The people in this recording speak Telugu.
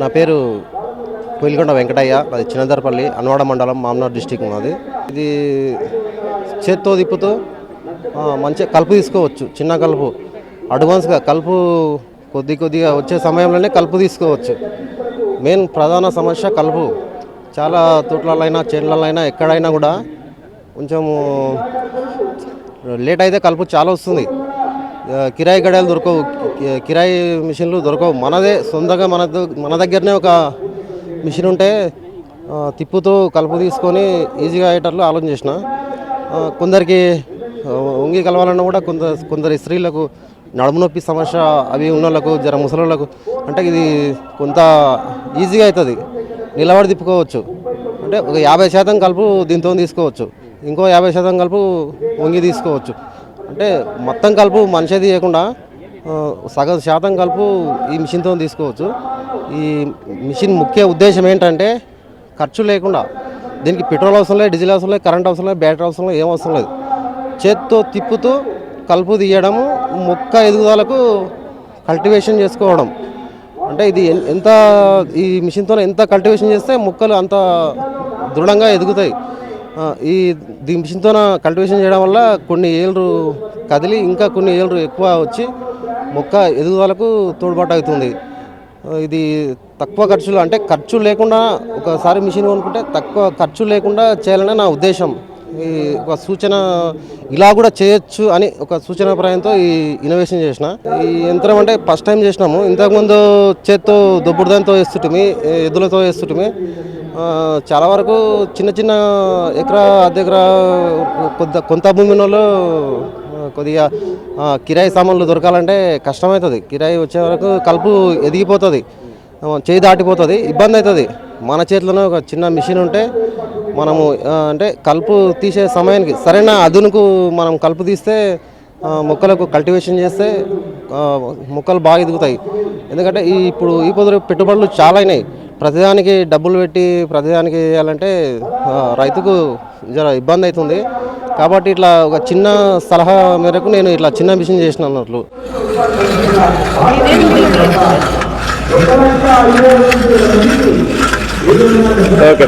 నా పేరు పొయిల్కొండ వెంకటయ్య అది చిన్నదరపల్లి అన్వాడ మండలం మామనార్ డిస్టిక్ మాది ఇది చేత్తో తిప్పుతూ మంచి మంచిగా కలుపు తీసుకోవచ్చు చిన్న కలుపు. అడ్వాన్స్గా కలుపు కొద్ది కొద్దిగా వచ్చే సమయంలోనే కలుపు తీసుకోవచ్చు. మెయిన్ ప్రధాన సమస్య కలుపు. చాలా తోట్లలైనా చేనులైనా ఎక్కడైనా కూడా కొంచెము లేట్ అయితే కలుపు చాలా వస్తుంది. కిరాయి గడియాలు దొరకవు కిరాయి మిషన్లు దొరకవు. మనదే సొంతగా మన మన దగ్గరనే ఒక మిషన్ ఉంటే తిప్పుతో తిప్పుతూ కలుపు తీసుకొని ఈజీగా అయ్యేటట్లు ఆలోచన చేసిన. కొందరికి వంగి కలవాలన్నా కూడా కొంత కొందరి స్త్రీలకు నడుము నొప్పి సమస్య అవి ఉన్న వాళ్ళకు జర ముసలోళ్ళకు అంటే ఇది కొంత ఈజీగా అవుతుంది నిలబడి తిప్పుకోవచ్చు. అంటే ఒక యాభై శాతం కలుపు దీంతో తీసుకోవచ్చు. ఇంకో యాభై శాతం కలుపు వంగి తీసుకోవచ్చు. అంటే మొత్తం కలుపు మనిషి తీయకుండా సగం శాతం కలుపు ఈ మిషన్తో తీసుకోవచ్చు. ఈ మిషన్ ముఖ్య ఉద్దేశం ఏంటంటే ఖర్చు లేకుండా దీనికి పెట్రోల్ అవసరం లేదు డీజిల్ అవసరం లేదు కరెంట్ అవసరం లేదు బ్యాటరీ అవసరం లేదు ఏం అవసరం లేదు. చేత్తో తిప్పుతూ కలుపు తీయడము మొక్క ఎదుగుదలకు కల్టివేషన్ చేసుకోవడం. అంటే ఇది ఎంత ఈ మిషన్తో ఎంత కల్టివేషన్ చేస్తే మొక్కలు అంత దృఢంగా ఎదుగుతాయి. ఈ దీ మిషన్తో కల్టివేషన్ చేయడం వల్ల కొన్ని ఏళ్ళు కదిలి ఇంకా కొన్ని ఏళ్ళు ఎక్కువ వచ్చి మొక్క ఎదుగుదలకు తోడ్పాటు అవుతుంది. ఇది తక్కువ ఖర్చులు అంటే ఖర్చు లేకుండా ఒకసారి మిషన్ కొనుక్కుంటే తక్కువ ఖర్చు లేకుండా చేయాలనే నా ఉద్దేశం. ఈ ఒక సూచన ఇలా కూడా చేయొచ్చు అని ఒక సూచన ప్రాయంతో ఈ ఇన్నోవేషన్ చేసిన. ఈ యంత్రం అంటే ఫస్ట్ టైం చేసినాము. ఇంతకుముందు చేత్తో దొబ్బుడు దాంతో ఎద్దులతో వేస్తుంటిమి. చాలా వరకు చిన్న చిన్న ఎకరా అర్ధ ఎకరా కొంత కొంత భూమి వాళ్ళు కొద్దిగా కిరాయి సామాన్లు దొరకాలంటే కష్టమవుతుంది కిరాయి వచ్చే వరకు కలుపు ఎదిగిపోతుంది. చేయి దాటిపోతుంది. ఇబ్బంది అవుతుంది మన చేతిలోనే ఒక చిన్న మిషన్ ఉంటే మనము అంటే కలుపు తీసే సమయానికి సరైన అదునుకు మనం కలుపు తీస్తే మొక్కలకు కల్టివేషన్ చేస్తే మొక్కలు బాగా ఎదుగుతాయి. ఎందుకంటే ఈ ఇప్పుడు ఈ పొద్దు పెట్టుబడులు చాలా అయినాయి ప్రతిదానికి డబ్బులు పెట్టి ప్రతిదానికి చేయాలంటే రైతుకు జర ఇబ్బంది అవుతుంది కాబట్టి ఇట్లా ఒక చిన్న సలహా మేరకు నేను ఇట్లా చిన్న మిషన్ చేసిన అన్నట్లు. ఓకే.